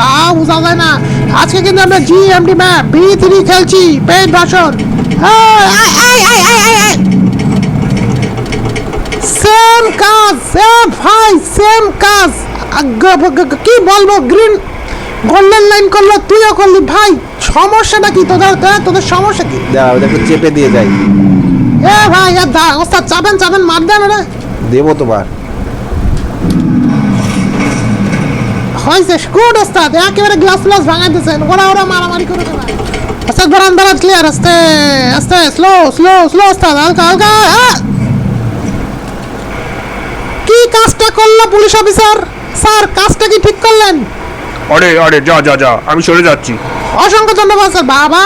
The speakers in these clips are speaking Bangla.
তা বোঝা যায় না। আজকে কিন্তু আমরা G MD map B three খেলছি। পেট ভাষণ সেম কাজ সেম ভাই সেম কাজ কি বলব গ্রিন গোল্ডেন লাইন করল তুইও করলি। ভাই সমস্যাটা কি? তোদের তোদের- সমস্যা কি? দাঁড়াও এটা চেপে দিয়ে যাই। এ ভাই এ দা ওস্তাদ চাবেন চাবেন মার দেন রে দেবো তোমার। হয়েছে গুড ওস্তাদ একেবারে গ্লাস গ্লাস ভাঙাই দিয়েছেন ওরা ওরা মারামারি করে দেবে। ওস্তাদ বারান বারান ক্লিয়ার আস্তে আস্তে স্লো স্লো স্লো ওস্তাদ হালকা হালকা কি কাজটা করল পুলিশ অফিসার? স্যার কাজটা কি ঠিক করলেন? আরে আরে যা যা যা আমি সরে যাচ্ছি। অসংখ্য ধন্যবাদ স্যার। বাবা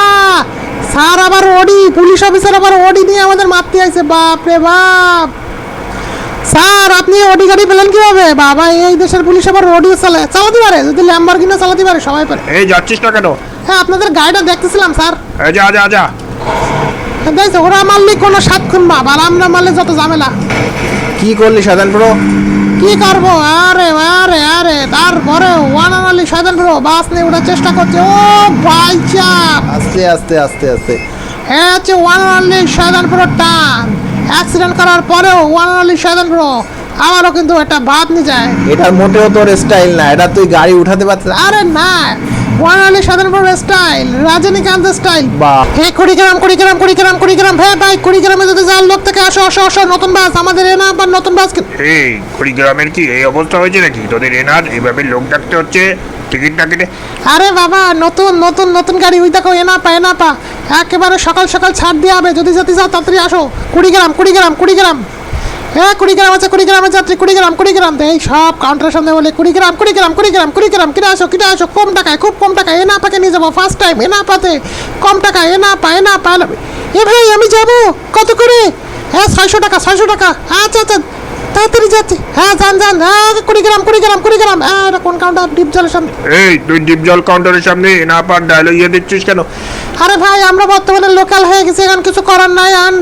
স্যার আবার ওডি পুলিশ অফিসার আবার ওডি নিয়ে আমাদের মারতে আইছে। বাপ রে বাপ। স্যার আপনি ওডি গাড়ি পেলেন কীভাবে? বাবা এই দেশের পুলিশ আবার ওডি চালে চালাতে পারে? যদি ল্যাম্বরগিনি চালাতে পারে সবাই পারে। এই যাচ্ছিস না কেন? হ্যাঁ আপনাদের গাড়িটা দেখতেছিলাম স্যার। এই যা যা যা। দেখছ ওরা মারলে কোনো সাত খুন বাপ আর আমরা মারলে যত ঝামেলা। কি করলি সাধারণ প্রো কি করব? আরে আরে আরে তারপরে ওয়ান সাধন ব্রো বাস নিয়ে ওঠার চেষ্টা করছে। ও ভাই চাপ। আস্তে আস্তে আস্তে আস্তে। হ্যাঁ হচ্ছে ওয়ান অনলি সাধন প্রো টান। অ্যাক্সিডেন্ট করার পরেও ওয়ান অনলি সাধন প্রো আমারও কিন্তু একটা বাদ নিয়ে যায়। এটার মোটেও তোর স্টাইল না এটা তুই গাড়ি উঠাতে পারছিস আরে না one only Sadhan pro style Rajinikanth style বাহ। হে কুড়িগ্রাম কুড়িগ্রাম কুড়িগ্রাম কুড়িগ্রাম হ্যাঁ ভাই কুড়িগ্রামে যদি যাওয়ার লোক থেকে আসো আসো আসো নতুন বাস আমাদের এনা আবার নতুন বাস। কি- এই কুড়িগ্রামের কি এই অবস্থা হয়েছে নাকি? তোদের এনার এইভাবে লোক ডাকতে হচ্ছে টিকিট না কেটে আরে বাবা, নতুন নতুন নতুন গাড়ি ওই দেখো, এনা পা এনা পা। একেবারে সকাল সকাল ছাড় দিয়ে হবে। যদি যেতে চাও, তাড়াতাড়ি আসো। কুড়িগ্রাম কুড়িগ্রাম কুড়িগ্রাম হ্যাঁ কুড়িগ্রাম আছে, কুড়ি কুড়িগ্রামের যাত্রী কুড়িগ্রাম কুড়িগ্রাম এই সব কাউন্টারের সামনে বলে কুড়িগ্রাম কুড়িগ্রাম কুড়িগ্রাম কুড়িগ্রাম কিনে আসো কিনে আসো? কম টাকায়, খুব কম টাকায় এনা পাকে নিয়ে যাব ফার্স্ট টাইম এনা পাতে। কম টাকায় এনা পা এনা পা। এ ভাই, আমি যাব? কত করে? হ্যাঁ ছয়শো টাকা ছয়শো টাকা। আচ্ছা আচ্ছা। তাড়াতাড়ি যাচ্ছি। হ্যাঁ যান যান। হ্যাঁ কুড়িগ্রাম কুড়িগ্রাম কুড়িগ্রাম। হ্যাঁ এটা কোন কাউন্টার ডিপ জলের সামনে। এই তুই ডিপ জল কাউন্টারের সামনে না পার ডায়লগ ইয়ে দিচ্ছিস কেন? আরে ভাই আমরা বর্তমানে লোকাল হয়ে গেছি এখন কিছু করার নাই আন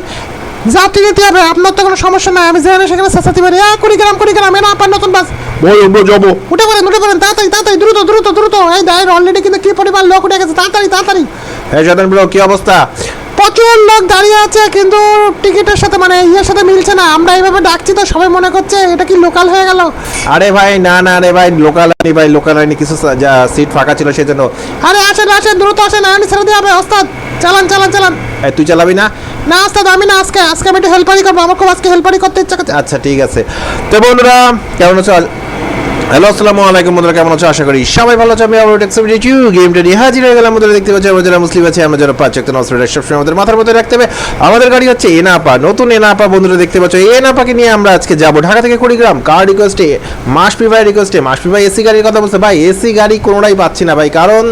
যাত্রী নিতে হবে। আপনার তো কোনো সমস্যা নাই আমি যেখানে সেখানে চেঁচাতে পারি। হ্যাঁ কুড়িগ্রাম কুড়িগ্রাম এনা আপনার নতুন বাস। বল আমরা যাব। উঠে পড়েন উঠে পড়েন তাড়াতাড়ি তাড়াতাড়ি দ্রুত দ্রুত দ্রুত। এই দেয় অলরেডি কিন্তু কি পরিমাণ লোক উঠে গেছে তাড়াতাড়ি তাড়াতাড়ি। হ্যাঁ সাধারণ প্রো কি অবস্থা? প্রচুর লোক দাঁড়িয়ে আছে কিন্তু টিকিটের সাথে মানে ইয়ের সাথে মিলছে না। আমরা এইভাবে ডাকছি তো সবাই মনে করছে এটা কি লোকাল হয়ে গেল। আরে ভাই না না রে ভাই লোকাল আনি ভাই লোকাল আনি কিছু যা সিট ফাঁকা ছিল সেজন্য। আরে আসেন আসেন দ্রুত আসেন আমি ছেড়ে দিয়ে হবে ওস্তাদ। চালান চালান চালান। তুই চালাবি না? না ওস্তাদ আমি না আজকে আজকে আমি একটু হেল্পারি করব আমার খুব আজকে হেল্পারি করতে ইচ্ছা করছে। আচ্ছা ঠিক আছে। তো বন্ধুরা কেমন আছো? হ্যালো, আসসালামু আলাইকুম বন্ধুরা, কেমন আছো? আশা করি সবাই ভালো আছো। আমি আবার টেক্সট টু গেমটা নিয়ে হাজির হয়ে গেলাম আমাদের দেখতে পাচ্ছি আমরা যারা মুসলিম আছে, আমরা যারা পাঁচ একটা নসরের সবসময় আমাদের মাথার মধ্যে রাখতে হবে। আমাদের গাড়ি হচ্ছে এনাপা নতুন এনাপা বন্ধুরা, দেখতে পাচ্ছ। এই এনাপাকে নিয়ে আমরা আজকে যাব ঢাকা থেকে কুড়িগ্রাম। কার রিকোয়েস্টে মাসপি ভাই রিকোয়েস্টে মাসপি ভাই এসি গাড়ির কথা বলছে। ভাই এসি গাড়ি কোনোটাই পাচ্ছি না ভাই, কারণ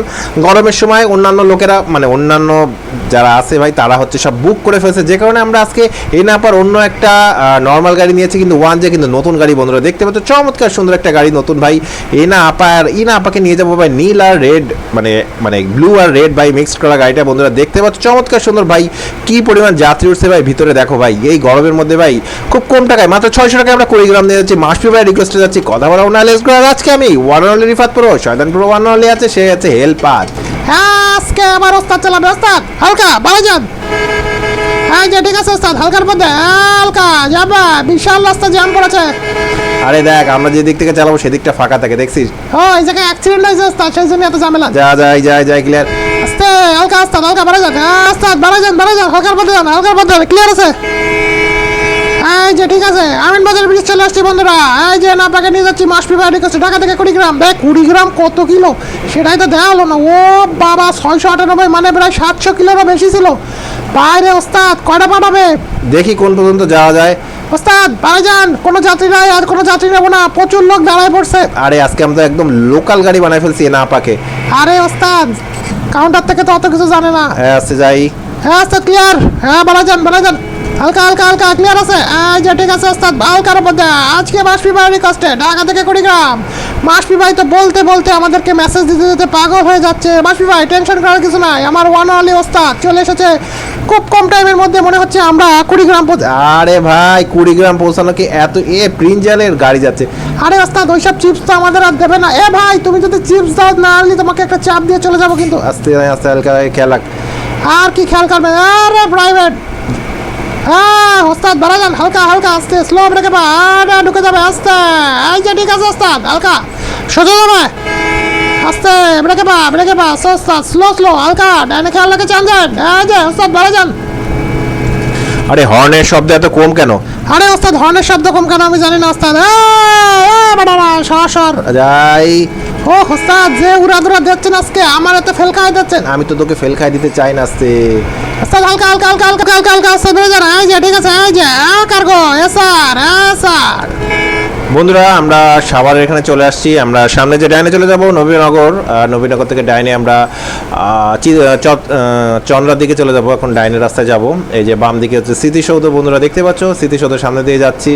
গরমের সময় অন্যান্য লোকেরা মানে অন্যান্য যারা আছে ভাই, তারা হচ্ছে সব বুক করে ফেলছে। যে কারণে আমরা আজকে এনাপার অন্য একটা নর্মাল গাড়ি নিয়েছি, কিন্তু ওয়ান যে কিন্তু নতুন গাড়ি বন্ধুরা, দেখতে পাচ্ছ। চমৎকার সুন্দর একটা গাড়ি নতুন ভাই এনা আপা আর ইনা আপাকে নিয়ে যাব ভাই, নীল আর রেড মানে মানে ব্লু আর রেড ভাই মিক্সড করা গাড়িটা বন্ধুরা দেখতে পাচ্ছ, চমৎকার সুন্দর ভাই, কি পরিমাণ যাত্রী উঠছে ভাই ভিতরে দেখো ভাই, এই গরমের মধ্যে ভাই খুব কম টাকায়, মাত্র ছয়শো টাকায় আমরা কুড়িগ্রাম নিয়ে যাচ্ছি, মাসপি ভাই রিকোয়েস্টে যাচ্ছি, কথা বলা না লেস করার আজকে আমি ওয়ান অনলি রিফাত প্রো শয়তান প্রো ওয়ান অনলি আছে, সে আছে হেল্পার। আজকে আমার ওস্তাদ চালাবে ওস্তাদ, হালকা বাড়া যান। হ্যাঁ যে ঠিক আছে ওস্তাদ হালকার মধ্যে হালকা যাবা বিশাল রাস্তা জ্যাম পড়েছে। আরে দেখ আমরা যে দিক থেকে চালাবো সেদিকটা ফাঁকা থাকে দেখছিস? ও এই জায়গায় অ্যাক্সিডেন্ট হয়েছে ওস্তাদ সেই জন্য এত ঝামেলা। যা যাই যাই যাই ক্লিয়ার আস্তে হালকা আস্তাদ হালকা বাড়া যান আস্তাদ বাড়া যান বাড়া যান হালকার মধ্যে যান হালকার মধ্যে ক্লিয়ার আছে। এই যে ঠিক আছে আমিন বাজার ব্রিজ চলে আসছি বন্ধুরা। এই যে না পাকে নিয়ে যাচ্ছি মাসপি বাড়ি কাছে ঢাকা থেকে কুড়িগ্রাম। দেখ কুড়িগ্রাম কত কিলো? সেটাই তো দেওয়া হলো না। ও বাবা ছয়শো আটানব্বই মানে প্রায় সাতশো কিলোরও বেশি ছিল। বাইরে ওস্তাদ কয়টা পাঠাবে? দেখি কোন পর্যন্ত যাওয়া যায়। ওস্তাদ বাইরে যান। কোনো যাত্রী নাই আর কোনো যাত্রী নেব না। প্রচুর লোক দাঁড়ায় পড়ছে। আরে আজকে আমরা তো একদম লোকাল গাড়ি বানাই ফেলছি না আপাকে আরে ওস্তাদ কাউন্টার থেকে তো অত কিছু জানে না। হ্যাঁ আসতে যাই। হ্যাঁ ওস্তাদ ক্লিয়ার হ্যাঁ বাড়া যান বাড়া যান। হালকা হালকা হালকা ক্লিয়ার আছে? যে ঠিক আছে ওস্তাদ হালকার মধ্যে আজকে বাড়ি কষ্টে ঢাকা থেকে কুড়িগ্রাম। মাসপি ভাই তো বলতে বলতে আমাদেরকে মেসেজ দিতে দিতে পাগল হয়ে যাচ্ছে। মাসপি ভাই টেনশন করার কিছু নাই। আমার ওয়ান অনলি ওস্তাদ চলে এসেছে। খুব কম টাইমের মধ্যে মনে হচ্ছে আমরা কুড়িগ্রাম আরে ভাই কুড়িগ্রাম পৌঁছানো কি এত এ প্রিঞ্জালের গাড়ি যাচ্ছে। আরে ওস্তাদ ওইসব চিপস তো আমাদের আর দেবে না। এ ভাই তুমি যদি চিপস দাও না আনলি তোমাকে একটা চাপ দিয়ে চলে যাব কিন্তু। আস্তে আস্তে হালকা খেলা আর কি খেয়াল করবে? আরে প্রাইভেট হ্যাঁ ওস্তাদ বাড়া যান হালকা হালকা আস্তে স্লো ব্রেকে পা ঢুকে যাবে আস্তে। এই যে ঠিক আছে ওস্তাদ হালকা। সোজা যাবে। আস্তে ব্রেকে পা ব্রেকে পা ওস্তাদ স্লো স্লো হালকা ডাইনে খেয়াল রাখে যান এই যে ওস্তাদ বাড়া যান। আরে হর্নের শব্দ এত কম কেন? আরে ওস্তাদ হর্নের শব্দ কম কেন আমি জানি না ওস্তাদ। বাড়া সরাসর যাই। ও ওস্তাদ যে উড়াদুরা দিচ্ছেন আজকে আমার এত ফেল খাই দিচ্ছেন আমি তো তোকে ফেল খাই দিতে চাই না আস্তে স্যার হালকা হালকা হালকা হালকা হালকা হালকা আস্তে বেড়ে যান এই যে ঠিক আছে এই যে কার্গো এ স্যার হ্যাঁ স্যার বন্ধুরা আমরা সাভারের এখানে চলে আসছি আমরা সামনে যে ডাইনে চলে যাব নবীনগর নবীনগর থেকে ডাইনে আমরা চন্দ্রার দিকে চলে যাব এখন ডাইনের রাস্তায় যাব এই যে বাম দিকে হচ্ছে স্মৃতিসৌধ বন্ধুরা দেখতে পাচ্ছ স্মৃতিসৌধের সামনে দিয়ে যাচ্ছি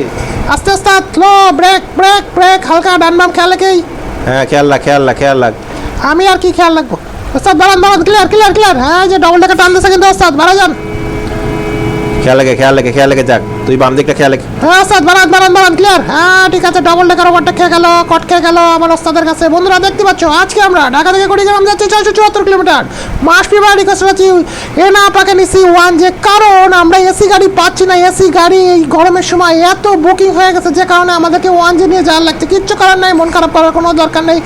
আস্তে আস্তে স্লো ব্রেক ব্রেক ব্রেক হালকা ডান বাম খেয়াল রেখেই হ্যাঁ খেয়াল রাখ খেয়াল রাখ খেয়াল রাখ। আমি আর কি খেয়াল রাখব? ওস্তাদ বাড়ান বাড়ান ক্লিয়ার ক্লিয়ার ক্লিয়ার হ্যাঁ এই যে ডবল টাকা টান দিচ্ছে কিন্তু ওস্তাদ বাড়া যান। খেয়াল লাগে খেয়াল লাগে খেয়াল লাগে যাক। তুই বাম দিকটা খেয়াল লাগে হ্যাঁ ওস্তাদ বাড়ান বাড়ান বাড়ান ক্লিয়ার হ্যাঁ ঠিক আছে ডবল টাকার ওভারটা খেয়ে গেল কট খেয়ে গেল আমার ওস্তাদের কাছে। বন্ধুরা, দেখতে পাচ্ছ, আজকে আমরা ঢাকা থেকে কুড়িগ্রাম যাচ্ছি ছয়শো চুয়াত্তর কিলোমিটার। মাসপি বাড়ি কাছে আছি এ না পাকে নিছি ওয়ান যে কারণ, আমরা এসি গাড়ি পাচ্ছি না। এসি গাড়ি এই গরমের সময় এত বুকিং হয়ে গেছে, যে কারণে আমাদেরকে ওয়ান জি নিয়ে যাওয়ার লাগছে। কিচ্ছু করার নাই, মন খারাপ করার কোনো দরকার নেই।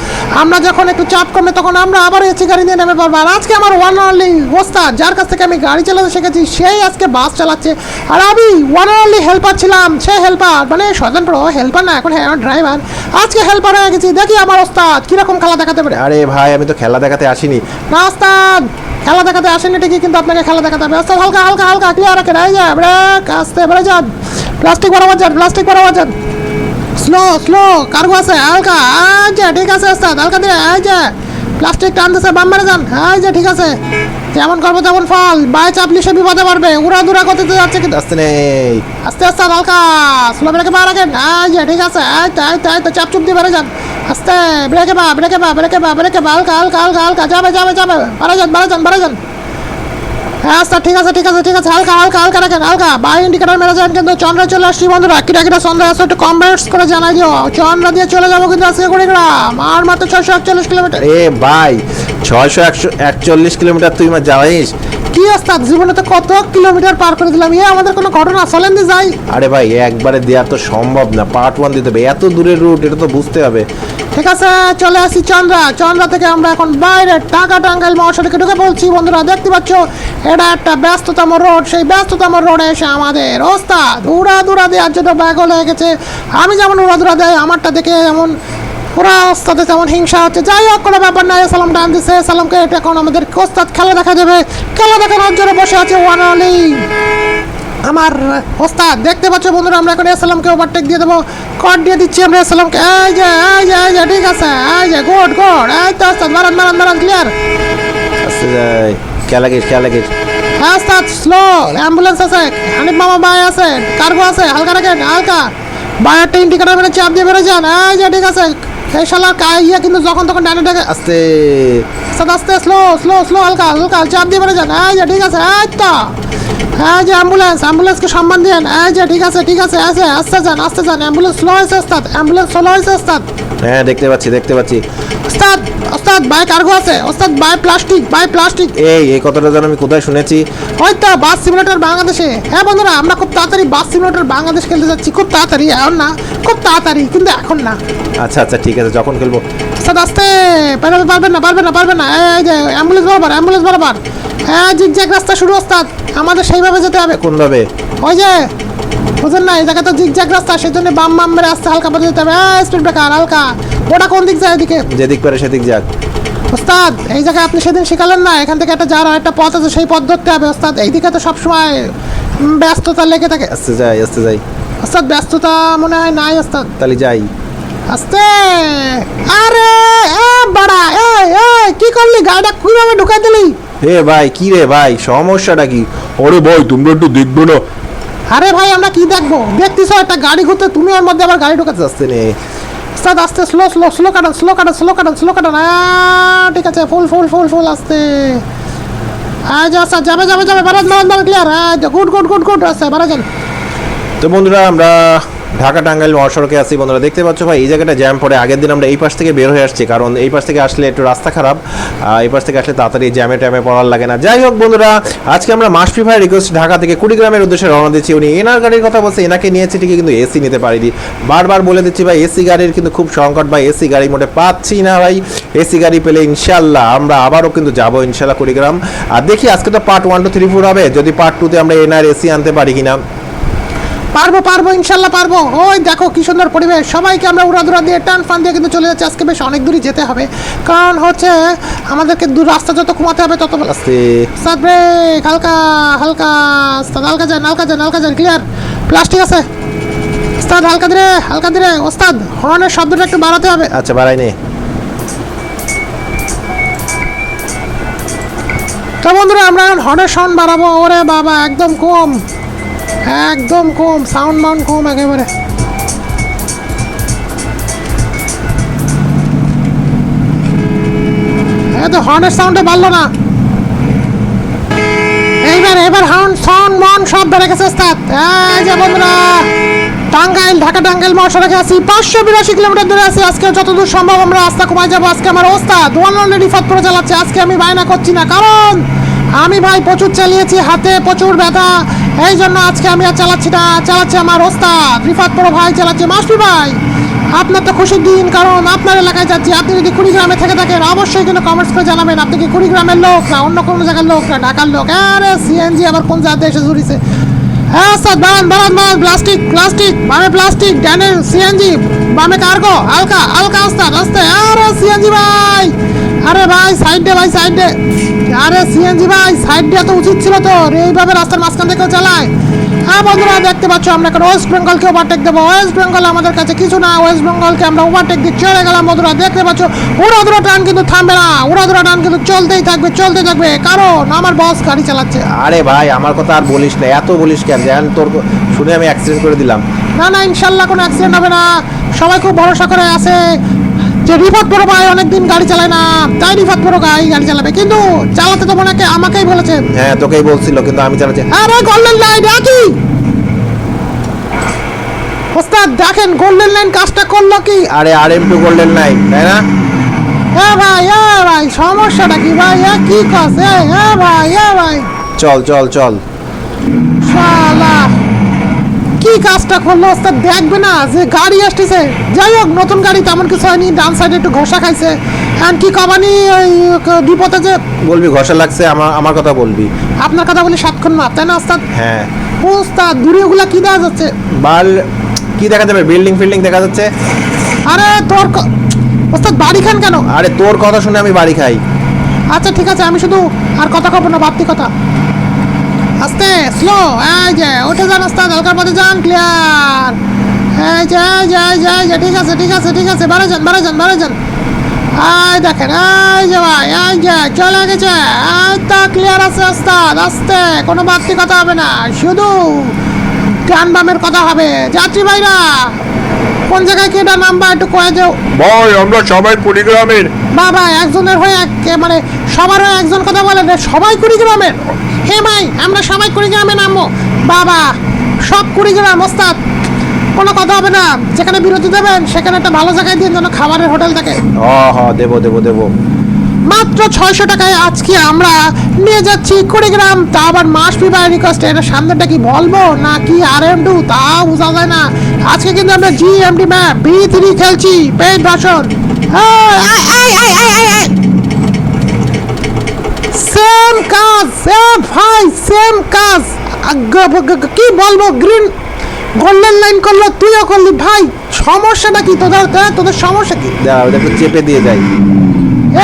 আমরা যখন একটু চাপ কমে, তখন আমরা আবার এসি গাড়ি নিয়ে নেমে পারব আর আজকে আমার ওয়ান অনলি ওস্তাদ যার কাছ থেকে আমি গাড়ি চালাতে শিখেছি, সেই আজকে বাস চালাচ্ছে। আর আমি ওয়ান অনলি হেল্পার ছিলাম সে হেল্পার মানে স্বজন প্রো হেল্পার না এখন হ্যাঁ ড্রাইভার আজকে হেল্পার হয়ে গেছি দেখি আমার ওস্তাদ কীরকম খেলা দেখাতে পারে। আরে ভাই আমি তো খেলা দেখাতে আসিনি। না ওস্তাদ খেলা দেখাতে আসেনি ঠিকই কিন্তু আপনাকে খেলা দেখাতে হবে। ওস্তাদ হালকা হালকা হালকা ক্লিয়ার রাখেন এই যে ব্রেক আস্তে বেড়ে যান। প্লাস্টিক বরাবর যান প্লাস্টিক বরাবর যান। স্লো স্লো কার্গো আছে হালকা যে ঠিক আছে ওস্তাদ হালকা দিয়ে যে। প্লাস্টিক টানতেছে বাম মেরে যান। এই যে ঠিক আছে। যেমন করব তেমন ফল। বাই চাপলি সে বিপদে পারবে উড়া দুরা করতে যাচ্ছে কিন্তু। আসতে নেই। আস্তে আস্তে হালকা। স্লো ব্রেকে পা রাখেন এই যে ঠিক আছে। এই তো এই তো এই তো চাপ চুপ দিয়ে বেড়ে যান। আস্তে ব্রেকে বা ব্রেকে পা ব্রেকে পা ব্রেকে পা হালকা হালকা হালকা হালকা। যাবে যাবে যাবে। বাড়া যান বাড়া যান বাড়া যান। হ্যাঁ আচ্ছা ঠিক আছে ঠিক আছে ঠিক আছে হালকা হালকা হালকা রাখেন হালকা। বাই ইন্ডিকেটার মেরে যান কিন্তু চন্দ্রা চলে আসছি বন্ধুরা। কিটা কিটা চন্দ্রা আসছে একটু কমেন্টস করে জানাই দিও। চন্দ্রা দিয়ে চলে যাব কিন্তু আজকে কুড়িগ্রাম। আর মাত্র ছশো একচল্লিশ কিলোমিটার। এ ভাই ছয়শো একশো একচল্লিশ কিলোমিটার তুই মা যাইস কি ওস্তাদ জীবনে তো কত কিলোমিটার পার করে দিলাম। এ আমাদের কোনো ঘটনা চলেন দিয়ে যাই। আরে ভাই একবারে দেওয়া তো সম্ভব না। পার্ট ওয়ান দিতে হবে। এত দূরের রুট এটা তো বুঝতে হবে। ঠিক আছে, চলে আসি চন্দ্রা। চন্দ্রা থেকে আমরা এখন বাইরে টাকা টাঙ্গাইল মহাসড়কে ঢুকে বলছি বন্ধুরা, দেখতে পাচ্ছ, এটা একটা ব্যস্ততম রোড। সেই ব্যস্ততম রোডে এসে আমাদের ওস্তাদ উড়া দুরা দেওয়ার জন্য ব্যাগ হয়ে গেছে। আমি যেমন উড়া দুরা দেয় আমারটা দেখে যেমন ওরা ওস্তাদে তেমন হিংসা হচ্ছে। যাই হোক, কোনো ব্যাপার নাই সালাম ডান দিছে। সালামকে এটা এখন আমাদের ওস্তাদ খেলা দেখা যাবে খেলা দেখানোর জন্য বসে আছে ওয়ান অনলি আমার ওস্তাদ। দেখতে পাচ্ছ বন্ধুরা, আমরা এখন এসালামকে ওভারটেক দিয়ে দেবো। কট দিয়ে দিচ্ছি আমরা এসালামকে এই যে এই যে এই যে ঠিক আছে এই যে গুড গুড। এই তো ওস্তাদ মারান মারান মারান ক্লিয়ার খেয়াল লাগিস খেয়াল লাগিস হ্যাঁ ওস্তাদ স্লো অ্যাম্বুলেন্স আছে হানিফ মামা বাই আছে কার্গো আছে হালকা রাখেন হালকা। বায়ারটা ইন্ডিকেটার মেরে চাপ দিয়ে বেরো যান। এই যে ঠিক আছে এই শালা কাই ইয়ে কিন্তু যখন তখন ডানে ডাকে আস্তে। আস্তে আস্তে স্লো স্লো স্লো হালকা হালকা চাপ দিয়ে বেরো যান। এই যে ঠিক আছে এই তো। এই যে অ্যাম্বুলেন্স অ্যাম্বুলেন্সকে সম্মান দিন এই যে ঠিক আছে ঠিক আছে আছে আস্তে যান আস্তে যান অ্যাম্বুলেন্স স্লো হয়েছে ওস্তাদ। অ্যাম্বুলেন্স স্লো হয়েছে ওস্তাদ। হ্যাঁ দেখতে পাচ্ছি দেখতে পাচ্ছি। ওস্তাদ ওস্তাদ বাই কার্গো আছে। ওস্তাদ বাই প্লাস্টিক বাই প্লাস্টিক এই এই কথাটা যেন আমি কোথায় শুনেছি? হয়তো বাস সিমুলেটর বাংলাদেশে। হ্যাঁ বন্ধুরা আমরা খুব তাড়াতাড়ি বাস সিমুলেটর বাংলাদেশ খেলতে যাচ্ছি। খুব তাড়াতাড়ি এখন না খুব তাড়াতাড়ি কিন্তু এখন না। আচ্ছা আচ্ছা ঠিক আছে যখন খেলব। ওস্তাদ আসতে। পারবে পারবেন না পারবেন না পারবেন না। এই যে অ্যাম্বুলেন্স বরাবর অ্যাম্বুলেন্স বরাবর। হ্যাঁ জিগজ্যাগ রাস্তা শুরু ওস্তাদ। আমাদের সেইভাবে যেতে হবে। কোনভাবে? ওই যে বুঝেন না এই জায়গা তো জিগজ্যাগ রাস্তা সেই জন্য বাম বাম মেরে আসতে হালকা পথে যেতে হবে। স্পিড ব্রেকার হালকা। ওটা কোন দিক যায় এদিকে? যেদিক পারে সেদিক যাক। ওস্তাদ এই জায়গায় আপনি সেদিন শিখালেন না এখান থেকে একটা যাওয়ার একটা পথ আছে সেই পথ ধরতে হবে ওস্তাদ। এইদিকে তো সবসময় ব্যস্ততা লেগে থাকে। আসতে যাই আসতে যাই। ওস্তাদ ব্যস্ততা মনে হয় নাই ওস্তাদ? তাহলে যাই। আস্তে! আরে এ বাড়া এ এ কি করলি? গাড়িটা কীভাবে ঢুকাই দিলি? হে ভাই কি রে ভাই সমস্যাটা কি? আরে ভাই তোমরা একটু দেখবে না। আরে ভাই আমরা কি দেখব? দেখতেছো একটা গাড়ি ঘুরতে তুমি ওর মধ্যে আবার গাড়ি ঢুকাচ্ছ আসতে নে। ওস্তাদ আস্তে স্লো স্লো স্লো কাটান স্লো কাটান স্লো কাটান স্লো কাটান। ঠিক আছে ফুল ফুল ফুল ফুল আস্তে আচ্ছা আচ্ছা যাবে যাবে যাবে বারাজ বারাজ বারাজ clear good good good good আচ্ছা বারাজ তো বন্ধুরা আমরা ঢাকা টাঙ্গাইল মহাসড়কে আছি বন্ধুরা, দেখতে পাচ্ছ ভাই, এই জায়গাটা জ্যাম পড়ে। আগের দিন আমরা এই পাশ থেকে বের হয়ে আসছি, কারণ এই পাশ থেকে আসলে একটু রাস্তা খারাপ। এই পাশ থেকে আসলে তাড়াতাড়ি জ্যামে ট্যামে পড়ার লাগে না। যাই হোক বন্ধুরা, আজকে আমরা মাসফি ভাই রিকোয়েস্ট ঢাকা থেকে কুড়িগ্রামের উদ্দেশ্যে রওনা দিচ্ছি। উনি এনার গাড়ির কথা বলছে, এনাকে নিয়েছি, ঠিকই কিন্তু এসি নিতে পারিনি। বারবার বলে দিচ্ছি ভাই এসি গাড়ির কিন্তু খুব সংকট ভাই এসি গাড়ি মোটে পাচ্ছি না ভাই। এসি গাড়ি পেলে ইনশাল্লাহ আমরা আবারও কিন্তু যাব ইনশাল্লাহ কুড়িগ্রাম। আর দেখি, আজকে তো part one two three four হবে। যদি পার্ট টুতে আমরা এনআর এসি আনতে পারি কিনা। পারব পারব ইনশাল্লাহ পারব। ওই দেখো কি সুন্দর পরিবেশ। সবাইকে আমরা উড়াদুরা দিয়ে টান ফান দিয়ে কিন্তু চলে যাচ্ছে। আজকে বেশ অনেক দূরই যেতে হবে। কারণ হচ্ছে আমাদেরকে দূর রাস্তা যত কমাতে হবে তত সাত ব্রেক হালকা হালকা হালকা যান হালকা যান হালকা যান ক্লিয়ার প্লাস্টিক আছে? ওস্তাদ হালকা ধীরে হালকা ধীরে। ওস্তাদ হর্নের শব্দটা একটু বাড়াতে হবে। আচ্ছা বাড়াই নে। তো বন্ধুরা আমরা এখন হর্নের সাউন্ড বাড়াবো। ওরে বাবা একদম কম। একদম কম সাউন্ড মাউন্ড কম একেবারে। তো হর্নের সাউন্ডে বাড়লো না। এইবার, এবার হাউন্ড সাউন্ড মন সব বেড়ে গেছে ওস্তাদ এই যে বন্ধুরা, টাঙ্গাইল, ঢাকা টাঙ্গাইল মহাসড়কে আছি। পাঁচশো বিরাশি কিলোমিটার দূরে আছি। আজকে যতদূর সম্ভব আমরা রাস্তা কমায় যাব। আজকে আমার ওস্তাদ ওয়ান অনলি রিফাত করে চালাচ্ছে। আজকে আমি বায়না করছি না। কারণ আমি ভাই প্রচুর চালিয়েছি, হাতে প্রচুর ব্যথা। এই জন্য আজকে আমি আর চালাচ্ছি না, চালাচ্ছে আমার ওস্তাদ। রিফাত বড় ভাই চালাচ্ছে। মাসপি ভাই, আপনার তো খুশির দিন, কারণ আপনার এলাকায় যাচ্ছি। আপনি যদি কুড়িগ্রামে থেকে থাকেন, অবশ্যই কিন্তু কমেন্টস করে জানাবেন। আপনি কি কুড়িগ্রামের লোক না অন্য কোনো জায়গার লোক না ঢাকার লোক? আরে সিএনজি আবার কোন জায়গাতে এসে জুড়িছে? হ্যাঁ স্যার বারান বারান বারান প্লাস্টিক প্লাস্টিক বামে প্লাস্টিক ডানে সিএনজি বামে কার্গো হালকা হালকা, ওস্তাদ আস্তে আরে সিএনজি ভাই। আরে ভাই সাইড ভাই সাইড আরে সিএনজি ভাই সাইড দেওয়া তো উচিত ছিল তো। এইভাবে রাস্তার মাঝখান থেকেও চালায়? হ্যাঁ বন্ধুরা দেখতে পাচ্ছ আমরা এখন ওয়েস্ট বেঙ্গলকে ওভারটেক দেবো। ওয়েস্ট বেঙ্গল আমাদের কাছে কিছু না ওয়েস্ট বেঙ্গলকে আমরা ওভারটেক দিয়ে চলে গেলাম বন্ধুরা। দেখতে পাচ্ছ উড়াদুরা টান কিন্তু থামবে না। উড়াদুরা টান কিন্তু চলতেই থাকবে চলতে থাকবে। কারণ আমার বস গাড়ি চালাচ্ছে। আরে ভাই আমার কথা আর বলিস না এত বলিস কেন? যেন তোর শুনে আমি অ্যাক্সিডেন্ট করে দিলাম। না না ইনশাল্লাহ কোনো অ্যাক্সিডেন্ট হবে না। সবাই খুব ভরসা করে আছে। যে রিফাত বড় ভাই অনেকদিন গাড়ি চালায় না তাই রিফাত বড় ভাই গাড়ি চালাবে। কিন্তু চালাতে তো মনে আমাকেই বলেছে। হ্যাঁ তোকেই বলছিল কিন্তু আমি চালাচ্ছি। আরে গোল্ডেন লাইন একই ওস্তাদ দেখেন গোল্ডেন লাইন কাজটা করল কি? আরে আর এম টু গোল্ডেন লাইন তাই না? এ ভাই হ্যাঁ ভাই সমস্যাটা কি ভাই? এ কি কাজ? হ্যাঁ ভাই হ্যাঁ ভাই। চল চল চল। কি কাজটা করল? ওস্তাদ দেখবে না যে গাড়ি আসতেছে। যাই হোক নতুন গাড়ি তেমন কিছু হয়নি। ডান সাইডে একটু ঘষা খাইছে। এখন কি কমানি ওই বিপদে যে বলবি ঘষা লাগছে আমার আমার কথা বলবি। আপনার কথা বলি সাতক্ষণ মাপ তাই না ওস্তাদ হ্যাঁ। ওস্তাদ দূরে ওগুলা কি দেখা যাচ্ছে? বাল কি দেখা যাবে? বিল্ডিং ফিল্ডিং দেখা যাচ্ছে? আরে তোর ওস্তাদ বাড়ি খান কেন? আরে তোর কথা শুনে আমি বাড়ি খাই। আচ্ছা ঠিক আছে আমি শুধু আর কথা কব না বাড়তি কথা। আস্তে স্লো এই যে উঠে যান আস্তে হালকার পথে যান ক্লিয়ার এই যে এই যে এই যে এই যে, ঠিক আছে ঠিক আছে ঠিক আছে বাড়ে যান বাড়ে যান বাড়ে যান এই দেখেন, এই যে ভাই, এই যে, চলে গেছে। এই তো ক্লিয়ার আছে আস্তে আস্তে কোনো বাড়তি কথা হবে না, শুধু ডান বামের কথা হবে। যাত্রী ভাইরা কোন জায়গায় কেটা নাম্বার একটু কয়ে দেও। ভাই আমরা সবাই কুড়িগ্রামের। বাবা একজনের হয়ে এক মানে সবার হয়ে একজন কথা বলেন রে, সবাই কুড়িগ্রামের। হে ভাই আমরা সবাই কুড়িগ্রামে নামবো। বাবা সব কুড়িগ্রাম ওস্তাদ। কোনো কথা হবে না। যেখানে বিরতি দেবেন সেখানে একটা ভালো জায়গায় দিন যেন খাবারের হোটেল থাকে। হ হ দেবো দেবো দেবো। মাত্র ছয়শো টাকায় আজকে আমরা নিয়ে যাচ্ছি কুড়িগ্রাম। তা আবার মাস পিবাই রিকোয়েস্ট এটা সামনেটা কি বলব না কি আর এম টু তা বোঝা যায় না। আজকে কিন্তু আমরা G M D map B three খেলছি পেট ভাষণ সেম কাজ এ ভাই সেম কাজ কি বলব গ্রিন গোল্ডেন লাইন করল, তুইও করলি। ভাই, সমস্যাটা কি? তোদের তোদের সমস্যা কি? ওটা চেপে দিয়ে যাই।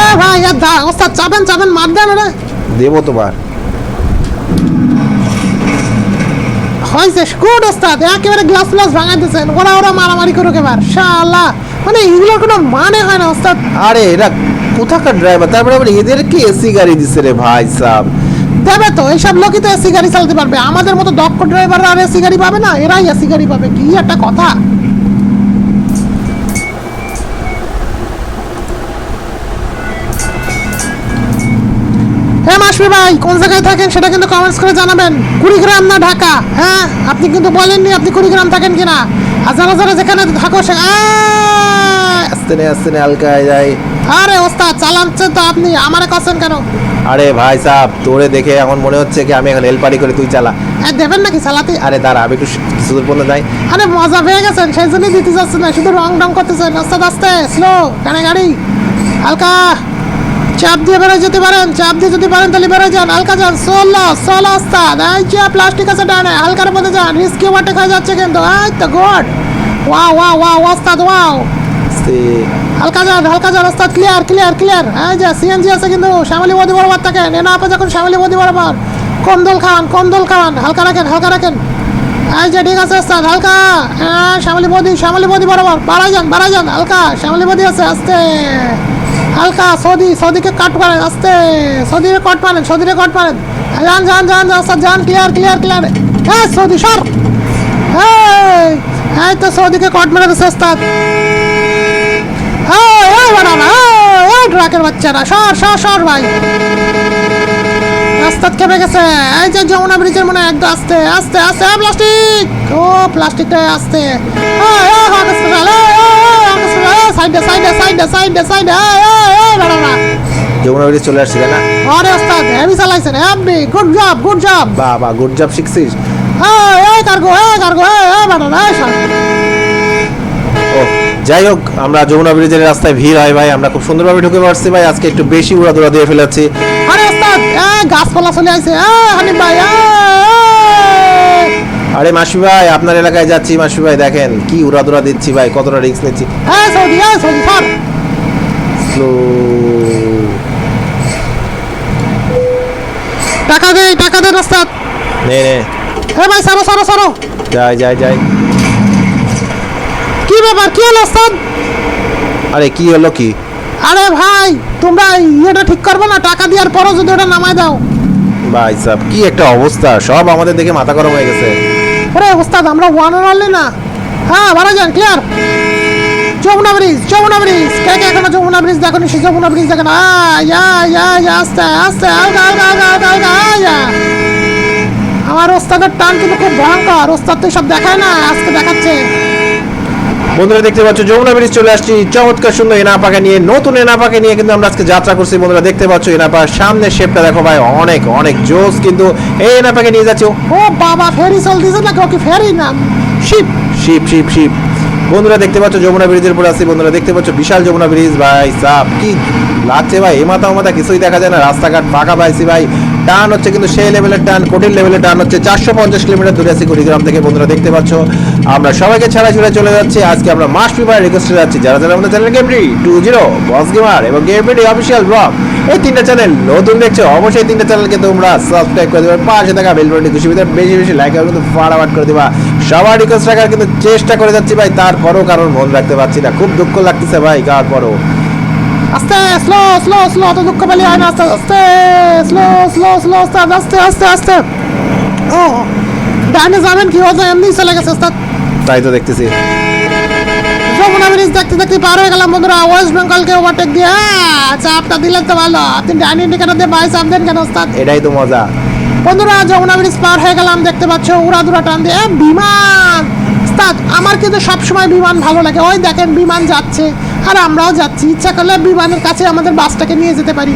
এ ভাই এ দা ওস্তাদ চাবেন চাবেন মার দেন রে দেবো তোমার। হয়েছে গুড ওস্তাদ একেবারে গ্লাস গ্লাস ভাঙাই দিয়েছেন। ওরা ওরা মারামারি করুক এবার শালা মানে এগুলোর কোনো মানে হয় না ওস্তাদ। আরে এরা কোথাকার ড্রাইভার তারপরে আবার এদেরকে এসি গাড়ি দিছে রে ভাই সাহ দেবে তো এইসব লোকই তো এসি গাড়ি চালাতে পারবে। আমাদের মতো দক্ষ ড্রাইভাররা আর এসি গাড়ি পাবে না এরাই এসি গাড়ি পাবে। কি একটা কথা। ভাই কোন জায়গায় থাকেন সেটা কিন্তু কমেন্টস করে জানাবেন। কুড়িগ্রাম না ঢাকা? হ্যাঁ আপনি কিন্তু বলেননি আপনি কুড়িগ্রাম থাকেন কিনা। আর যারা যারা যেখানে থাকো সে! আস্তে নে আস্তে নে হালকা যাই। আরে ওস্তাদ চালাচ্ছেন তো আপনি আমারে কছেন কেন? আরে ভাই সাহ তোরে দেখে এখন মনে হচ্ছে কি আমি এখন হেলপারি করে তুই চালা। এ, দেবেন নাকি চালাতে? আরে দাঁড়া আমি একটু কিছু দূর পর্যন্ত যাই। আরে মজা পেয়ে গেছেন সেই জন্যই দিতে যাচ্ছেন না শুধু রং রং করতেছেন আস্তে আস্তে স্লো কানে গাড়ি। হালকা। চাপ দিয়ে বেরোয় যেতে পারেন, চাপ দিয়ে যদি পারেন তাহলে বেরোয় যান। হালকা যান, সোলো সোলো ওস্তাদ এই প্লাস্টিক আছে, ডানে। হালকার মধ্যে যান রিস্কি ওভারটেক হয়ে যাচ্ছে কিন্তু। এই তো গুড ওয়াও ওয়াও ওয়াও ওস্তাদ ওয়াও আস্তে হালকা যান হালকা যান, ওস্তাদ ক্লিয়ার ক্লিয়ার ক্লিয়ার এই যে সিএনজি আছে কিন্তু, শ্যামলি মোদি বরাবর থাকে নেনা আপা যখন শ্যামলি মোদি বরাবর। কম দোল খাওয়ান কম দোল খাওয়ান হালকা রাখেন হালকা রাখেন। যে ঠিক আছে ওস্তাদ হালকা। হ্যাঁ শ্যামলি মোদি শ্যামলি মোদি বরাবর। বাড়াই যান বাড়াই যান হালকা। শ্যামলি মোদি আছে আস্তে। হালকা সৌদি সৌদিকে কাট পারেন আস্তে। সৌদিরে কট পারেন সৌদিরে কট পারেন যান যান যান যান ওস্তাদ যান ক্লিয়ার ক্লিয়ার ক্লিয়ার হ্যাঁ সৌদি সর। এই তো সৌদিকে কট মেরে দিচ্ছে ওস্তাদ। এই বাড়ানা, এই ট্রাকের বাচ্চারা সর সর সর ভাই। রাস্তা কেঁপে গেছে। এই যে যমুনা ব্রিজের মনে একদম আস্তে আস্তে আস্তে প্লাস্টিক ও প্লাস্টিকটা আস্তে। সাইডে সাইডে সাইডে সাইডে সাইডে বাড়ানা যমুনা ব্রিজ চলে আসছি না? আরে ওস্তাদ heavy চালাইছেন heavy good job good job বা বা গুড জব শিখছিস এই কার্গো এই কার্গো এই বাড়ানা ও যাই হোক আমরা যমুনা ব্রিজের রাস্তায় ভিড় হয় ভাই আমরা খুব সুন্দরভাবে ঢুকে পারছি ভাই আজকে একটু বেশি উড়াদুরা দিয়ে ফেলেছি। গাছপালা চলে হানিফ ভাই এ। আরে মাসি ভাই আপনার এলাকায় যাচ্ছি মাসি ভাই দেখেন কি উড়াদুরা দিচ্ছি ভাই কতটা রিস্ক নিচ্ছি। এ সৌদি এ সৌদি স্লো টাকা দে টাকা দে ওস্তাদ নে নে। এ ভাই সরো সরো সরো। যাই যাই যাই। কি ব্যাপার কি হলো আরে কি হলো কি? আরে ভাই তোমরা ইয়েটা ঠিক করবে না টাকা দেওয়ার পরও যদি ওটা নামায় দাও। ভাই সাহ কি একটা অবস্থা সব আমাদের দেখে মাথা গরম হয়ে গেছে। ওরে ওস্তাদ আমরা ওয়ান অন অনলি না। হ্যাঁ ভালো যান clear Jamuna bridge Jamuna bridge কে কে এখনও যমুনা ব্রিজ দেখো সে যমুনা ব্রিজ দেখেন ইয়া ইয়া ইয়া আস্তে আস্তে আলগা আলগা আলগা আলগা আলগা আয়া আমার ওস্তাদের টান কিন্তু খুব ভয়ঙ্কর ওস্তাদ তো সব দেখায় না আজকে দেখাচ্ছে। বন্ধুরা দেখতে পাচ্ছ যমুনা ব্রিজ চলে আসছি। চমৎকার সুন্দর এনাপাকে নিয়ে নতুন এনাপাকে নিয়ে কিন্তু আমরা আজকে যাত্রা করছি। বন্ধুরা দেখতে পাচ্ছ এনাপার সামনের শেপটা দেখো ভাই অনেক অনেক জোস কিন্তু এই এনাপাকে নিয়ে যাচ্ছে। ও বাবা ফেরি চলতেছে নাকি? ও কি ফেরি না? Ship ship ship ship. বন্ধুরা দেখতে পাচ্ছ যমুনা ব্রিজের উপর আছি। বন্ধুরা দেখতে পাচ্ছ বিশাল যমুনা ব্রিজ ভাই সাপ কি লাগছে ভাই? এ এমাথা ওমাথা কিছুই দেখা যায় না রাস্তাঘাট ফাঁকা পাইছি ভাই। টান হচ্ছে কিন্তু সেই লেভেলের টান কঠিন লেভেলের টান হচ্ছে চারশো পঞ্চাশ কিলোমিটার দূরে আছি কুড়িগ্রাম থেকে। বন্ধুরা দেখতে পাচ্ছ, আমরা সবাইকে ছাড়া ছুড়ে চলে যাচ্ছি। আজকে আমরা মাস পিপার রিকোয়েস্টে যাচ্ছি। যারা যারা আমাদের চ্যানেল গেমটি টু জিরো বস গেমার এবং গেমটি অফিসিয়াল ব্লগ এই তিনটা চ্যানেল নতুন দেখছ, অবশ্যই তিনটা চ্যানেলকে তোমরা সাবস্ক্রাইব করে দেবে। পাশে থাকা বেল বাটনটি খুশি ভিতরে বেশি বেশি লাইক কিন্তু ফাটাফাট করে দিবা। সবার রিকোয়েস্ট রাখার কিন্তু চেষ্টা করে যাচ্ছি ভাই, তারপরও কারণ মন রাখতে পারছি না। খুব দুঃখ লাগতেছে ভাই গাওয়ার পরও আস্তে স্লো স্লো স্লো অত দুঃখ পেলে হয় না আস্তে আস্তে স্লো স্লো স্লো আস্তে আস্তে আস্তে আস্তে ও ডাইনে যাবেন কি? হতো এমনি চলে গেছে ওস্তাদ। তাই তো দেখতেছি। যমুনা ব্রিজ দেখতে দেখতে পার হয়ে গেলাম বন্ধুরা। ওয়েস্ট বেঙ্গলকে ওভারটেক দিয়ে হ্যাঁ, চাপটা দিলেন তো ভালো। আপনি ডাইনে ইন্ডিকেটার দিয়ে বাই চাপ দেন কেন ওস্তাদ? এটাই তো মজা। বন্ধুরা যমুনা ব্রিজ পার হয়ে গেলাম দেখতে পাচ্ছ উড়াদুরা টান দিয়ে। বিমান! ওস্তাদ আমার কিন্তু সবসময় বিমান ভালো লাগে। ওই দেখেন বিমান যাচ্ছে। আর আমরাও যাচ্ছি। ইচ্ছা করলে বিমানের কাছে আমাদের বাসটাকে নিয়ে যেতে পারি।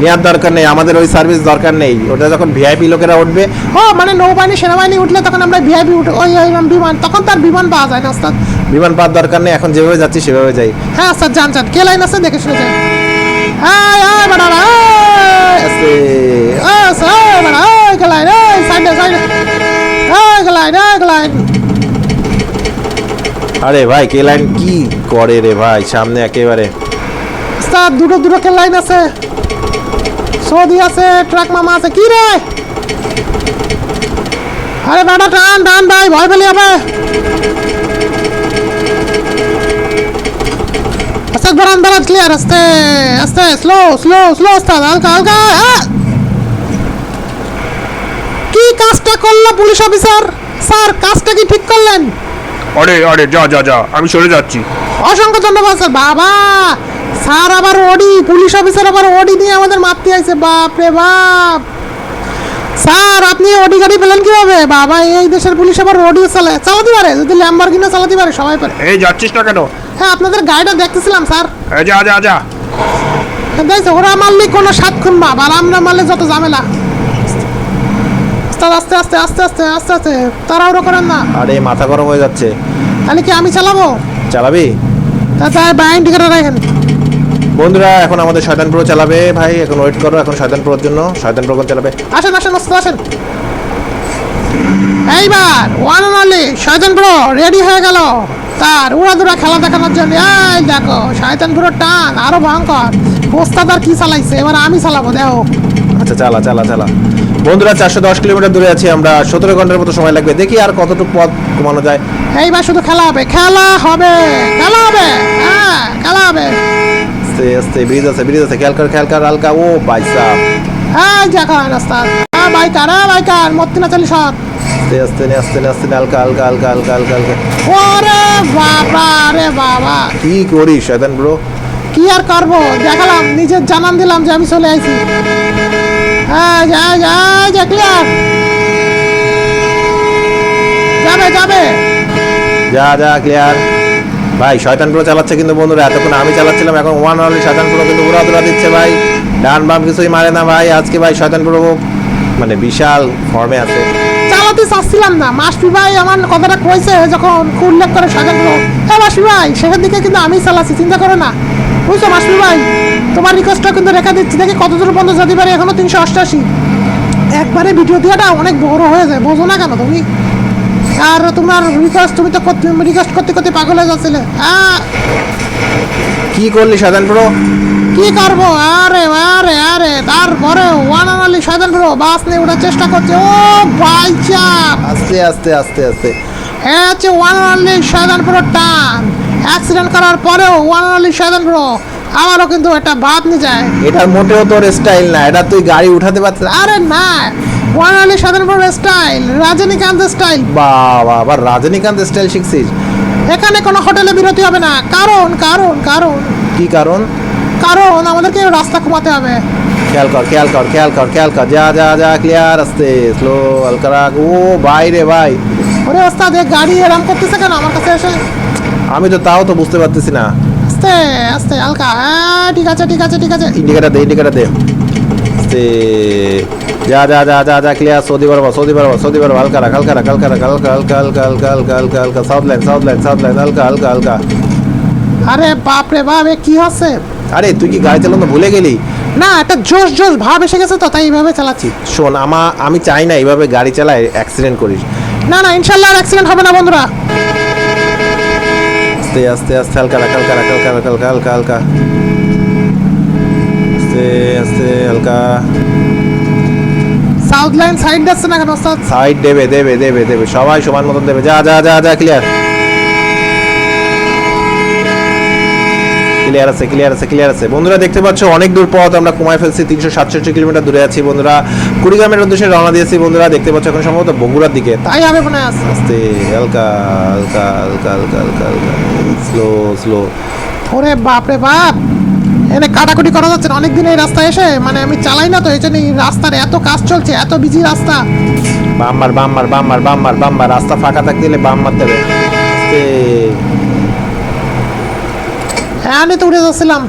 নেওয়ার দরকার নেই আমাদের ওই সার্ভিস দরকার নেই। ওটা যখন ভিআইপি লোকেরা উঠবে। ও মানে নৌবাহিনী সেনাবাহিনী উঠলে তখন আমরা ভিআইপি উঠে ওই ওই বিমান তখন তার বিমান পাওয়া যায় না ওস্তাদ। বিমান পাওয়ার দরকার নেই এখন যেভাবে যাচ্ছি সেভাবে যাই। হ্যাঁ স্যার যান যান। কে লাইন আছে? দেখে শুনে এই বাড়ারা আস্তে এই স্যার বাড়া কে লাইন এই সাইডে কে লাইন লাইন। আরে ভাই, কে লাইন কি করে রে ভাই? সামনে একেবারে। স্যার, দুটো দুটো কে লাইন আছে? সৌদি আছে, ট্রাক মামা আছে, কি রে? আরে বাড়া টান টান, ভাই, ভয় পেলে হবে। আস্তে বারান বারান ক্লিয়ার আস্তে আস্তে স্লো স্লো স্লো আস্তে হালকা হালকা কি কাজটা করল পুলিশ অফিসার স্যার, কাজটা কি ঠিক করলেন? আরে আরে যা যা যা আমি সরে যাচ্ছি। অসংখ্য ধন্যবাদ স্যার। বাবা! স্যার আবার ওডি পুলিশ অফিসার আবার ওডি নিয়ে আমাদের মারতে আইছে। বাপ রে বাপ! স্যার আপনি ওডি গাড়ি পেলেন কীভাবে? বাবা এই দেশের পুলিশ আবার ওডি চালে চালাতে পারে? যদি ল্যাম্বরগিনি চালাতে পারে সবাই পারে। এই যাচ্ছিস না কেন? হ্যাঁ আপনাদের গাড়িটা দেখতেছিলাম স্যার। যা যা যা। দেখছ ওরা মারলে কোনো সাত খুন আর আমরা মারলে যত ঝামেলা। আস্তে আস্তে আস্তে আস্তে আস্তে আস্তে আস্তে তাড়াহুড়ো করেন না। আরে মাথা গরম হয়ে যাচ্ছে। তাহলে কি আমি চালাবো? চালাবি? তাই বাইন টিকেটে রাখেন। বন্ধুরা এখন আমাদের শয়তান প্রো চালাবে। ভাই এখন ওয়েট করো এখন শয়তান প্রোর জন্য। শয়তান প্রো চালাবে? আসেন আসেন ওস্তাদ আসেন। এইবার ওয়ান অনলি শয়তান রেডি হয়ে গেল। তার উড়াদুরা খেলা দেখানোর জন্য। এই দেখো শয়তান টান আরও ভয়ঙ্কর। ওস্তাদ আর কি চালাইছে? এবার আমি চালাবো দেখো। আচ্ছা চালা চালা চালা। বন্ধুরা চারশো দশ কিলোমিটার দূরে আছি আমরা। সতেরো ঘণ্টার মতো সময় লাগবে। দেখি আর কতটুকু পথ কমানো যায়। এইবার শুধু খেলা হবে। খেলা হবে। খেলা হবে। হ্যাঁ খেলা হবে। আস্তে আস্তে ব্রিজ আছে ব্রিজ আছে। খেয়াল কর খেয়াল কর হালকা। ও বাইসা এই দেখো ওস্তাদ হ্যাঁ বাইকার হ্যাঁ বাইকার মত্তি না চল্লিশ হাত আস্তে আস্তে নে, আস্তে নে, আস্তে হালকা হালকা হালকা হালকা হালকা হালকা। ওরে বাবা রে বাবা। কি করিস শয়তান ব্রো? কি আর করব? দেখালাম নিজের জানান দিলাম যে আমি চলে আইছি। হ্যাঁ যা যা যা ক্লিয়ার যাবে যাবে। যা যা ক্লিয়ার ভাই শয়তান প্রো চালাচ্ছে কিন্তু বন্ধুরা এতক্ষণ আমি চালাচ্ছিলাম এখন ওয়ান অনলি শয়তান প্রো কিন্তু উড়া দুরা দিচ্ছে ভাই। ডান বাম কিছুই মারে না ভাই আজকে ভাই শয়তান প্রো মানে বিশাল ফর্মে আছে। চালাতে চাচ্ছিলাম না। মাসপি ভাই আমার কথাটা কইছে যখন উল্লেখ করে সাজানগুলো হ্যাঁ মাসপি ভাই সেখান দিকে কিন্তু আমি চালাচ্ছি চিন্তা করো না। বুঝছ মাসপি ভাই? তোমার রিকোয়েস্টটা কিন্তু রেখে দিচ্ছি। দেখি কত দূর পর্যন্ত যেতে পারি। এখনও তিনশো অষ্টাশি। একবারে ভিডিও দেওয়াটা অনেক বড় হয়ে যায়। বোঝো না কেন তুমি? আর তোমার রিকোয়েস্ট তুমি তো রিকোয়েস্ট করতে করতে পাগল হয়ে যাচ্ছিলে। হ্যাঁ কি করলি শয়তান প্রো কি করব? আরে আরে আরে তারপরে one only Sadhan bro bus নিয়ে ওঠার চেষ্টা করছে। ও ভাইচাপ আস্তে আস্তে আস্তে আস্তে। হ্যাঁ হচ্ছে ওয়ান অনলি ব্রো টান। অ্যাক্সিডেন্ট করার পরেও ওয়ান অনলি ব্রো আমারও কিন্তু একটা ভাব নিয়ে যায়। এটা মোটেও তোর স্টাইল না এটা তুই গাড়ি উঠাতে পারছিস আরে না one only bro style Rajinikanth style বাবা আবার রজনীকান্ত স্টাইল শিখছিস? এখানে কোনো হোটেলে বিরতি হবে না। কারণ কারণ কারণ। কি কারণ? কারণ আমাদেরকে রাস্তা কমাতে হবে। খেয়াল কর খেয়াল কর খেয়াল কর খেয়াল কর। যা যা যা ক্লিয়ার আস্তে। স্লো হালকা রাখ। ও ভাই রে ভাই। ওরে ওস্তাদ এ গাড়ি এরম করতেছে কেন? আমার কাছে এসে আমি তো তাও তো বুঝতে পারতেছি না। আস্তে আস্তে হালকা। হ্যাঁ ঠিক আছে ঠিক আছে ঠিক আছে। ইন্ডিকেটার দে ইন্ডিকেটার দে। আস্তে। যা যা যা যা যা ক্লিয়ার সৌদি বারবা সৌদি বারবা সৌদি বারবা হালকা রাখ হালকা রাখ হালকা রাখ হালকা হালকা হালকা হালকা হালকা হালকা হালকা south line south line south line হালকা হালকা হালকা। আরে বাপ রে বাপ এ কি হচ্ছে? আরে তুই কি গাড়ি চালানো ভুলে গেলি? না একটা জোশ জোশ ভাব এসে গেছে তো তাই এইভাবে চালাচ্ছি। শোন আমা আমি চাই না এইভাবে গাড়ি চালায় অ্যাক্সিডেন্ট করিস। না না ইনশাল্লাহ আর অ্যাক্সিডেন্ট হবে না বন্ধুরা। আস্তে আস্তে আস্তে হালকা হালকা হালকা হালকা হালকা হালকা হালকা হালকা। হালকা আস্তে আস্তে হালকা। সাউথ লাইন সাইড যাচ্ছে না কেন সাইড দেবে দেবে দেবে দেবে। সবাই সমান মতন দেবে। যা যা যা যা ক্লিয়ার ক্লিয়ার আছে ক্লিয়ার আছে ক্লিয়ার আছে। বন্ধুরা, দেখতে পাচ্ছ, অনেক দূর পথ আমরা কমায় ফেলছি, তিনশো সাতষট্টি কিলোমিটার দূরে আছি বন্ধুরা। কুড়িগ্রামের উদ্দেশ্যে রওনা দিয়েছি বন্ধুরা, দেখতে পাচ্ছ এখন সম্ভবত বগুড়ার দিকে। তাই হবে মনে আছে আস্তে, হালকা হালকা হালকা হালকা হালকা হালকা স্লো স্লো ওরে বাপ এনে কাটাকুটি করা যাচ্ছে না, অনেকদিন এই রাস্তায় এসে মানে আমি চালাই না তো, এই জন্য রাস্তার এত কাজ চলছে, এত বিজি রাস্তা। বাম্বার বাম্বার বাম্বার বাম্বার বাম্বার রাস্তা ফাঁকা থাকতে গেলে বাম মারতে হবে আস্তে। হ্যাঁ আমি তো উড়ে যাচ্ছিলাম।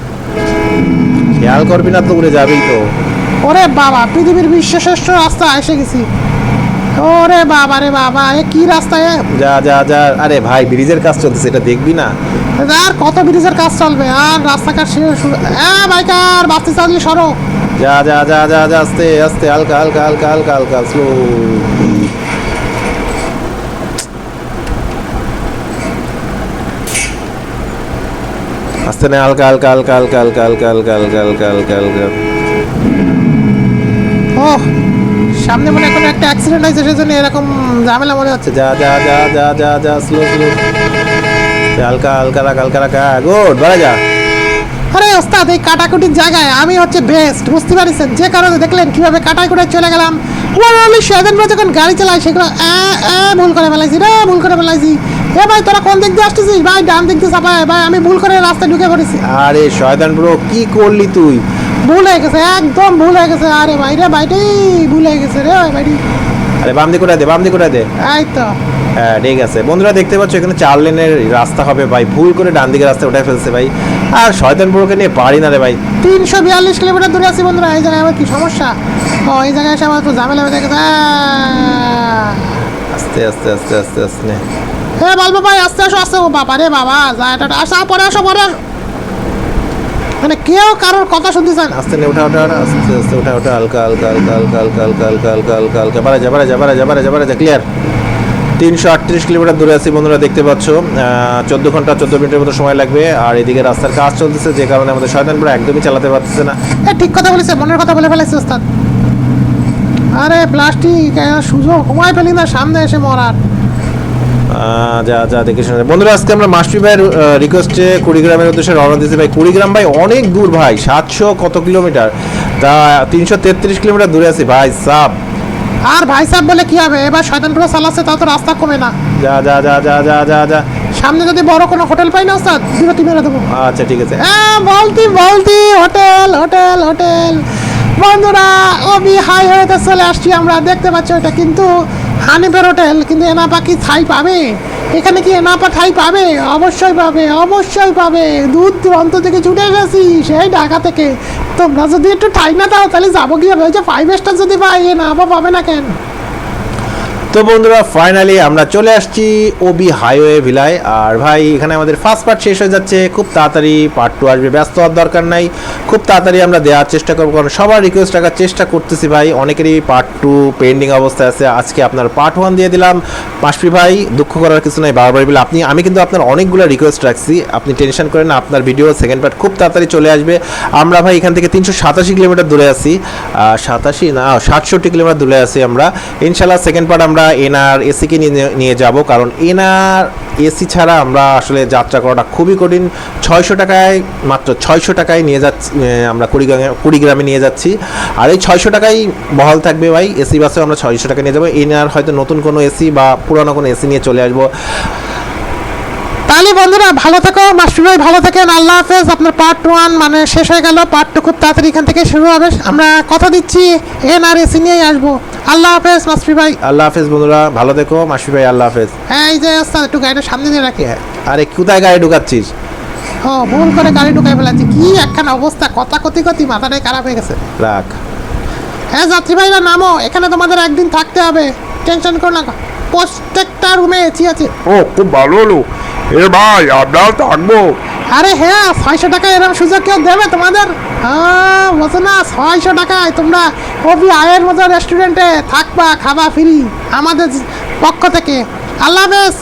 খেয়াল করবি না তো উড়ে যাবেই তো। ওরে বাবা পৃথিবীর বিশ্বশ্রেষ্ঠ রাস্তা এসে গেছি। ওরে বাবা রে বাবা এ কি রাস্তা এ যা যা যা আরে ভাই ব্রিজের কাজ চলতেছে এটা দেখবি না? আর কত ব্রিজের কাজ চলবে? আর রাস্তাঘাট শেষ হ্যাঁ বাইকার বাঁচতে চাইলে সরো। যা যা যা যা যা আস্তে আস্তে হালকা হালকা হালকা হালকা হালকা স্লো আস্তে না হালকা হালকা হালকা হালকা হালকা হালকা হালকা হালকা হালকা হালকা হালকা ও সামনে মনে হয় কোনো একটা অ্যাক্সিডেন্ট হয়েছে সেজন্য এরকম ঝামেলা মনে হচ্ছে যা যা যা যা যা যা স্লো স্লো হালকা হালকা রাখ হালকা রাখ গুড বাড়া যা আরে ওস্তাদ এই কাটাকুটির জায়গায় আমি হচ্ছে বেস্ট বুঝতে পারছেন যে কারণে দেখলেন কীভাবে করে চলে গেলাম ওই সেদিন যখন গাড়ি চালাই সেগুলো ভুল করে ফেলাইছি রে ভুল করে ফেলাইছি। এ ভাই তোরা কোন দিক দিয়ে আসতেছিস? ভাই ডান দিক দিয়ে চাপায়। ভাই আমি ভুল করে রাস্তায় ঢুকে পড়েছি। আরে শয়তান ব্রো কি করলি তুই? ভুল হয়ে গেছে একদম ভুল হয়ে গেছে। আরে ভাই রে ভাইটাই ভুল হয়ে গেছে রে ভাই ভাইটি আরে বাম দিকে দে বাম দিকে দে। এই তো। হ্যাঁ ঠিক আছে। বন্ধুরা দেখতে পাচ্ছ এখানে চার লেনের রাস্তা হবে ভাই। ভুল করে ডান দিকে রাস্তা উঠে ফেলছে ভাই। আর শয়তান ব্রোকে নিয়ে পারি না রে ভাই। তিনশো বিয়াল্লিশ কিলোমিটার দূরে আছি বন্ধুরা। এই জায়গায় আমার কি সমস্যা? ও এই জায়গায় এসে আমার একটু ঝামেলা হয়ে গেছে! আস্তে আস্তে আস্তে আস্তে আস্তে। হ্যাঁ বলব ভাই আস্তে আসো আস্তে ও বাবা রে বাবা যা এটা আসো পরে আসো পরে। মানে কেউ কারোর কথা শুনতে চায় না। আস্তে নে ওঠা ওঠা আস্তে আস্তে ওঠা ওঠা হালকা হালকা হালকা হালকা হালকা হালকা হালকা হালকা হালকা হালকা বাড়া যা বাড়া যা বাড়া যা বাড়া যা বাড়া যা ক্লিয়ার তিনশো আটত্রিশ কিলোমিটার দূরে আছি বন্ধুরা দেখতে পাচ্ছ। চোদ্দ ঘণ্টা চোদ্দ মিনিটের মতো সময় লাগবে। আর এদিকে রাস্তার কাজ চলতেছে যে কারণে আমাদের শয়তানপুরা একদমই চালাতে পারতেছে না। ঠিক কথা বলেছে মনের কথা বলে ফেলেছে ওস্তাদ। আরে প্লাস্টিক সুযোগ ঘুমাই ফেলি না সামনে এসে মরার। যা যা দেখে শুনে। বন্ধুরা আজকে আমরা মাস্টার ভাইয়ের রিকোয়েস্টে কুড়িগ্রামের উদ্দেশ্যে রওনা দিয়েছি ভাই। কুড়িগ্রাম ভাই অনেক দূর ভাই সাতশো কত কিলোমিটার? তা তিনশো তেত্রিশ কিলোমিটার দূরে আছি। ভাই সাব। আর ভাই সাহেব বলে কি হবে? এবার শয়তানপুর চালাচ্ছে তাও তো রাস্তা কমে না। যা যা যা যা যা যা যা। সামনে যদি বড় কোনো হোটেল পাই না স্যার বিরতি মেরে দেবো। আচ্ছা ঠিক আছে। হ্যাঁ বলতি বলতি হোটেল হোটেল হোটেল। বন্ধুরা ওবি হয়ে চলে আসছি আমরা। দেখতে পাচ্ছি ওটা কিন্তু হানিফের হোটেল কিন্তু এনা পাখি ছাই পাবে। এখানে কি না ঠাই পাবে? অবশ্যই পাবে অবশ্যই পাবে। দূর দূরান্ত থেকে ছুটে গেছি সেই ঢাকা থেকে। তোমরা যদি একটু ঠাই না দাও, তাহলে যাব কি হবে ওই যে ফাইভ স্টার যদি পাই এনাপা পাবে না কেন? তো বন্ধুরা ফাইনালি আমরা চলে আসছি ওবি হাইওয়ে ভিলায়। আর ভাই, এখানে আমাদের ফার্স্ট পার্ট শেষ হয়ে যাচ্ছে। খুব তাড়াতাড়ি পার্ট টু আসবে। ব্যস্ত হওয়ার দরকার নাই। খুব তাড়াতাড়ি আমরা দেওয়ার চেষ্টা করব, কারণ সবার রিকোয়েস্ট রাখার চেষ্টা করতেছি ভাই। অনেকেরই পার্ট টু পেন্ডিং অবস্থায় আছে। আজকে আপনার পার্ট ওয়ান দিয়ে দিলাম। মাসফি ভাই, দুঃখ করার কিছু নাই। বারবার বলে, আপনি, আমি কিন্তু আপনার অনেকগুলো রিকোয়েস্ট রাখছি। আপনি টেনশন করেন আপনার ভিডিও সেকেন্ড পার্ট খুব তাড়াতাড়ি চলে আসবে। আমরা ভাই, এখান থেকে তিনশো সাতাশি কিলোমিটার দূরে আছি। সাতাশি না, সাতষট্টি কিলোমিটার দূরে আছি আমরা। ইনশাল্লাহ সেকেন্ড পার্ট আমরা এনআর এসিকে নিয়ে যাব, কারণ এনআর এসি ছাড়া আমরা আসলে যাত্রা করাটা খুবই কঠিন। ছয়শো টাকায়, মাত্র ছয়শো টাকায় নিয়ে যাচ্ছি আমরা কুড়িগ্রামে কুড়িগ্রামে নিয়ে যাচ্ছি। আর এই ছয়শো টাকাই বহাল থাকবে ভাই, এসি বাসেও আমরা ছয়শো টাকা নিয়ে যাব। এনআর হয়তো নতুন কোনো এসি বা পুরানো কোনো এসি নিয়ে চলে আসব। তাহলে বন্ধুরা ভালো থেকো ভাই ভালো থাকেন আল্লাহ হাফেজ। আপনার পার্ট ওয়ান মানে শেষ হয়ে গেল পার্ট টু খুব তাড়াতাড়ি এখান থেকে শুরু হবে। আমরা কথা দিচ্ছি এন আর এসি নিয়েই আসব। আল্লাহ হাফেজ মাস্টার ভাই। আল্লাহ হাফেজ বন্ধুরা ভালো দেখো মাসি ভাই আল্লাহ হাফেজ। হ্যাঁ এই যে ওস্তাদ একটু গাড়িটা সামনে দিয়ে রাখি। আরে কোথায় গাড়ি ঢুকাচ্ছিস? ও ভুল করে গাড়ি ঢুকাই ফেলাচ্ছি কি একখানা অবস্থা কথা কতি কতি মাথাটাই খারাপ হয়ে গেছে। রাখ। হ্যাঁ যাত্রী ভাইরা নামো। এখানে তোমাদের একদিন থাকতে হবে। টেনশন করো না। প্রত্যেকটা রুমে এসি আছে। ও খুব ভালো হলো। এ ভাই আমরাও থাকব আরে হ্যাঁ ছয়শো টাকা এরকম সুযোগ কেউ দেবে তোমাদের? হ্যাঁ বলছো না, ছয়শো টাকায় তোমরা কবি আয়ের মতো রেস্টুরেন্টে থাকবা, খাবা ফ্রি আমাদের পক্ষ থেকে। আল্লাহ হাফেজ।